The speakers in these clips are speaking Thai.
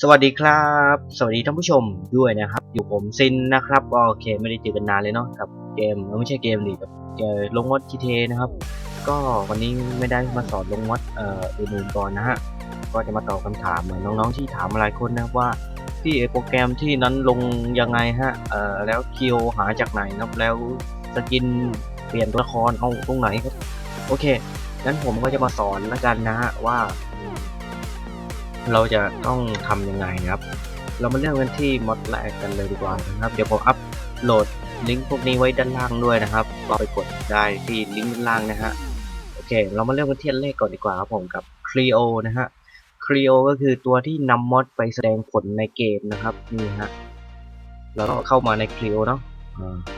สวัสดีครับ สวัสดีท่านผู้ชมด้วยนะครับ อยู่ผมซินนะครับก็โอเคไม่ได้เจอกันนานเลยเนาะกับเกมไม่ใช่เกมดิกับเกมลงมอด GTA นะครับ ก็วันนี้ไม่ได้มาสอนลงมอดเอ่ออื่นๆก่อนนะฮะก็จะมาตอบคำถามเหมือนน้องๆที่ถามหลายคนนะครับว่าพี่โปรแกรมที่นั้นลงยังไงฮะเอ่อแล้วคิวหาจากไหนนะครับแล้วสกินเปลี่ยนตัวละครเอาตรงไหนครับโอเคงั้นผมก็จะมาสอนแล้วกันนะฮะว่า เราจะต้องทำยังไงนะครับ เรามาเริ่มกันที่มอดแรกกันเลยดีกว่านะครับ เดี๋ยวผมอัพโหลดลิงก์พวกนี้ไว้ด้านล่างด้วยนะครับก็ไปกดได้ที่ลิงก์ด้านล่างนะฮะ โอเค เรามาเริ่มกันที่อันแรกก่อนดีกว่าครับผมกับ Clio นะฮะ Clio ก็คือตัวที่นำมอดไปแสดงผลในเกมนะครับ นี่ฮะแล้วก็เข้ามาใน Clio เนาะ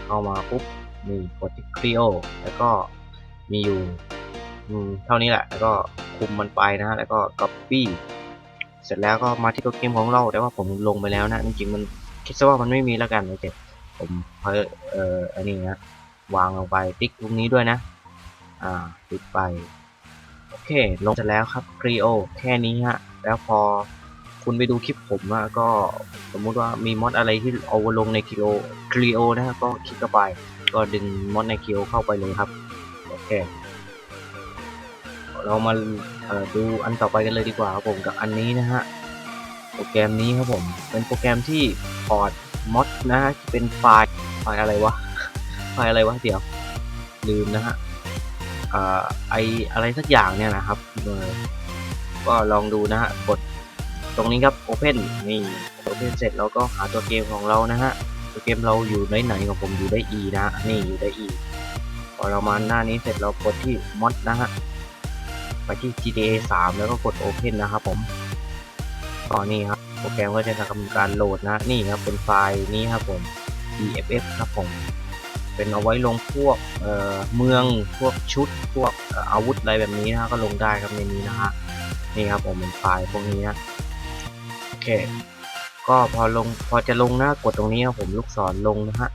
เข้ามาปุ๊บนี่กดที่ Clio แล้วก็มีอยู่เท่านี้แหละ แล้วก็คุมมันไปนะฮะ แล้วก็ copy เสร็จแล้วก็มาที่ตัวเกมของเราแต่ว่าผมลงไปแล้วนะจริงๆมันคิดซะว่ามันไม่มีแล้วกันโอเคผมเพอเอ่ออันนี้นะวางลงไปติ๊กตรงนี้ด้วยนะ อ่าติ๊กไปโอเคลงเสร็จแล้วครับ c r e o แค่นี้ฮะแล้วพอคุณไปดูคลิปผมอะก็สมมุติว่ามีมอดอะไรที่เอาลงใน c r e o c r e o นะฮะก็คลิกเข้าไป ก็ดึงมอดใน c r e o เข้าไปเลยครับโอเคเรามา เอ่อดูอันต่อไปกันเลยดีกว่าครับผมกับอันนี้นะฮะโปรแกรมนี้ครับผมเป็นโปรแกรมที่พอร์ตมอดนะฮะเป็นไฟล์ไฟล์อะไรวะไฟล์อะไรวะเดี๋ยวลืมนะฮะเอ่อไออะไรสักอย่างเนี่ยนะครับก็ลองดูนะฮะกดตรงนี้ครับ Open นี่ Open เสร็จแล้วก็หาตัวเกมของเรานะฮะตัวเกมเราอยู่ไหนไหนของผมอยู่ได้ E นะฮะนี่อยู่ได้ E พอเรามาหน้านี้เสร็จเรากดที่ mod นะฮะ ไปที่ GTA 3 แล้วก็กด Open นะครับผมตอนนี้ครับโปรแกรมก็จะทำการโหลดนะนี่ครับเป็นไฟล์นี้ครับผม EFF ครับผมเป็นเอาไว้ลงพวกเเมืองพวกชุดพวกออาวุธอะไรแบบนี้นะก็ลงได้ครับในนี้นะฮะนี่ครับผมเป็นไฟล์พวกนี้นะโอเค ก็พอลงพอจะลงนะกดตรงนี้ครับผมลูกศรลงนะฮะ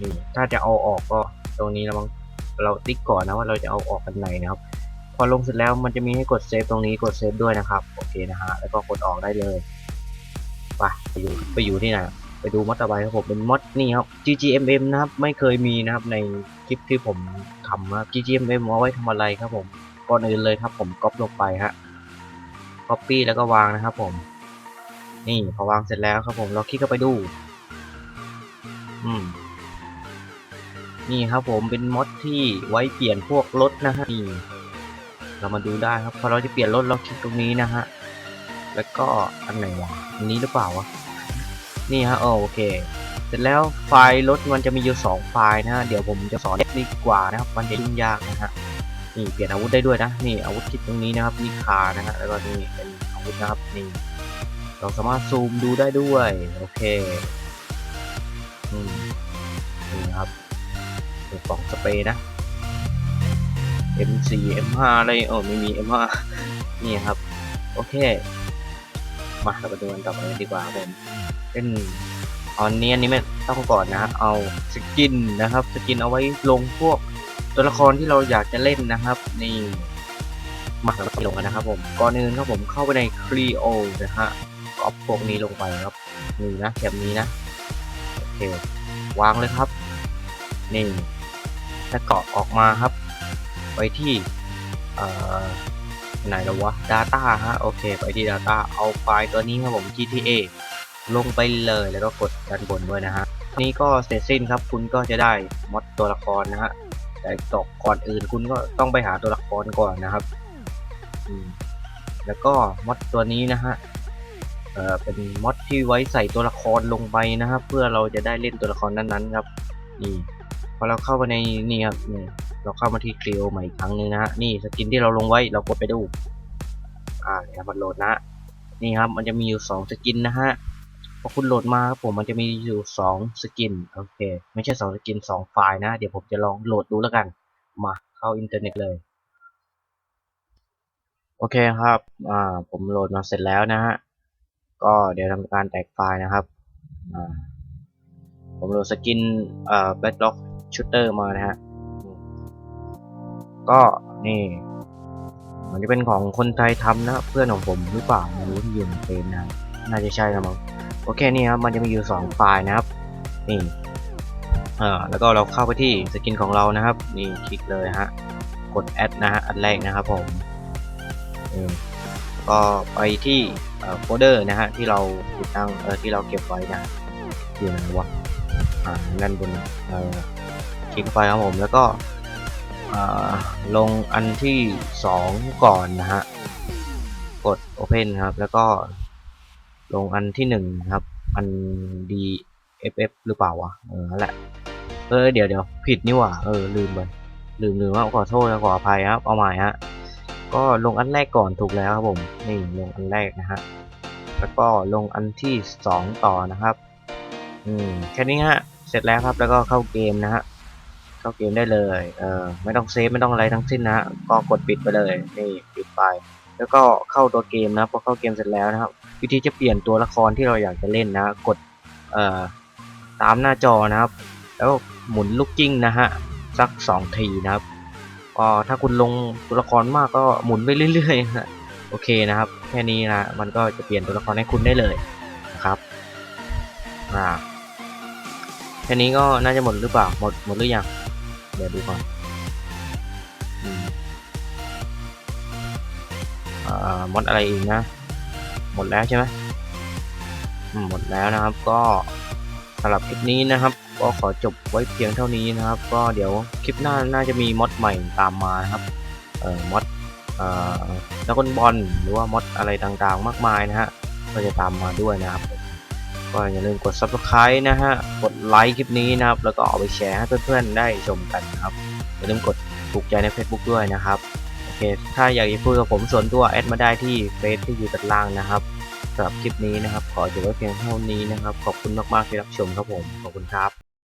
นี่ถ้าจะเอาออกก็ตรงนี้นะมั้งเราติ๊กก่อนนะว่าเราจะเอาออกกันไหนนะครับ พอลงเสร็จแล้วมันจะมีให้กดเซฟตรงนี้กดเซฟด้วยนะครับ โอเคนะฮะ แล้วก็กดออกได้เลย ไปไปอยู่ไปอยู่ที่ไหนไปดูมอดต่อไปครับผมเป็นมอดนี่ครับ ggmm นะครับไม่เคยมีนะครับในคลิปที่ผมทำนะครับ ggmm เอาไว้ทำอะไรครับผมก่อนอื่นเลยครับผมก๊อปลงไปฮะ copy แล้วก็วางนะครับผม นี่พอวางเสร็จแล้วครับผมเราคลิกเข้าไปดู อืมนี่ครับผมเป็นมอดที่ไว้เปลี่ยนพวกรถนะฮะนี่ เรามาดูได้ครับพอเราจะเปลี่ยนรถเราคลิกตรงนี้นะฮะแล้วก็อันไหนวะอันนี้หรือเปล่าวะนี่ฮะโอเค เสร็จแล้วไฟล์รถมันจะมีอยู่สองไฟล์นะฮะเดี๋ยวผมจะสอนเทคนิคกว่านะครับมันจะยุ่งยากนะฮะนี่เปลี่ยนอาวุธได้ด้วยนะนี่อาวุธคลิกตรงนี้นะครับนี่คานะฮะแล้วก็นี่เป็นอาวุธนะครับนี่เราสามารถซูมดูได้ด้วยโอเคอืมนี่ครับเป็นกล่องสเปรย์นะ M4 M5 อะไรเออไม่มี M5 นี่ครับ โอเค มาเราไปดูกันต่อไปดีกว่าผมเป็นอันนี้อันนี้ไม่ต้องก่อนนะ เอาสกินนะครับ สกินเอาไว้ลงพวกตัวละครที่เราอยากจะเล่นนะครับ นี่มาเราไปลงกันนะครับ ผมก่อนอื่นครับผมเข้าไปใน Creo นะฮะก๊อปพวกนี้ลงไปครับนี่นะแถบนี้นะโอเควางเลยครับ นี่ถ้าเกาะออกมาครับ ไปที่ไหนแล้ววะ Data ฮะ โอเค ไปที่ Data เอาไฟล์ตัวนี้ครับผม GTA ลงไปเลยแล้วก็กดด้านบนด้วยนะฮะ นี่ก็เสร็จสิ้นครับ คุณก็จะได้มอดตัวละครนะฮะ แต่ตกก่อนอื่นคุณก็ต้องไปหาตัวละครก่อนนะครับ แล้วก็มอดตัวนี้นะฮะเอ่อเป็นมอดที่ไว้ใส่ตัวละครลงไปนะครับ เพื่อเราจะได้เล่นตัวละครนั้นๆครับ นี่ พอเราเข้าไปในนี่ครับนี่ เราเข้ามาที่คลีโอใหม่อีกครั้งหนึงนะฮะนี่สกินที่เราลงไว้เรากดไปดู อ่าเดี๋ยวมันโหลดนะ นี่ครับมันจะมีอยู่สองสกินนะฮะพอคุณโหลดมาครับผมมันจะมีอยู่สองสกินโอเค ไม่ใช่สองสกินสองไฟล์นะ เดี๋ยวผมจะลองโหลดดูแล้วกัน มาเข้าอินเทอร์เน็ตเลย โอเคครับ อ่าผมโหลดมาเสร็จแล้วนะฮะก็เดี๋ยวทำการแตกไฟล์นะครับอ่าผมโหลดสกินเอ่อ Bedrock Shooter มานะฮะ ก็นี่ มันจะเป็นของคนไทยทำนะเพื่อนของผมหรือเปล่าไม่รู้ที่ยู่ในเฟรมนะน่าจะใช่นะมั้งโอเคนี่ครับมันจะมีอยู่2ไฟล์นะครับนี่เออแล้วก็เราเข้าไปที่สกินของเรานะครับ นี่คลิกเลยฮะกดแอดนะฮะอันแรกนะครับผมก็ไปที่โฟลเดอร์นะฮะที่เราติดตั้งเออที่เราเก็บไว้นะอยู่ไหนวะอ่าด้านบนเออคลิกไปครับผมแล้วก็ ลงอันที่ 2 ก่อนนะฮะ กด Open ครับ แล้วก็ลงอันที่1ครับ อัน DFF หรือเปล่าวะ เออนั่นแหละ เออเดี๋ยวเดี๋ยวผิดนี่หว่า เออ ลืมไป ลืมลืมว่าขอโทษนะขออภัยครับ เอาใหม่ฮะ ก็ลงอันแรกก่อนถูกแล้วครับผม นี่ลงอันแรกนะฮะ แล้วก็ลงอันที่ 2 ต่อนะครับ อืม แค่นี้ฮะ เสร็จแล้วครับ แล้วก็เข้าเกมนะฮะ เข้าเกมได้เลย เออไม่ต้องเซฟไม่ต้องอะไรทั้งสิ้นนะก็กดปิดไปเลยนี่ปิดไป แล้วก็เข้าตัวเกมนะพอเข้าเกมเสร็จแล้วนะครับ วิธีจะเปลี่ยนตัวละครที่เราอยากจะเล่นนะ กดเอ่อตามหน้าจอนะครับ แล้วหมุนลูกกิ้งนะฮะสักสองทีนะครับก็ถ้าคุณลงตัวละครมากก็หมุนไปเรื่อยๆฮะโอเคนะครับ แค่นี้นะมันก็จะเปลี่ยนตัวละครให้คุณได้เลยนะครับอ่าแค่นี้ก็น่าจะหมดหรือเปล่าหมดหมดหรือยัง เดี๋ยวดูก่อนอมอดอะไรอีกนะ หมดแล้วใช่ไหมอืมหมดแล้วนะครับก็สำหรับคลิปนี้นะครับ ก็ขอจบไว้เพียงเท่านี้นะครับ ก็เดี๋ยวคลิปหน้าน่าจะมีมดใหม่ตามมานะครับเอ่อมดเอ่อนักบอลหรือว่ามดอะไรต่างๆมากมายนะฮะก็จะตามมาด้วยนะครับ ก็อย่าลืมกด subscribe นะฮะ กดไลค์คลิปนี้นะครับ แล้วก็เอาไปแชร์ให้เพื่อนๆได้ชมกันนะครับ อย่าลืมกดถูกใจใน Facebook ด้วยนะครับ โอเค ถ้าอยากจะคุยกับผมส่วนตัวแอดมาได้ที่เฟซที่อยู่ด้านล่างนะครับสำหรับคลิปนี้นะครับ ขอจบไว้เพียงเท่านี้นะครับ ขอบคุณมากๆที่รับชมครับผม ขอบคุณครับ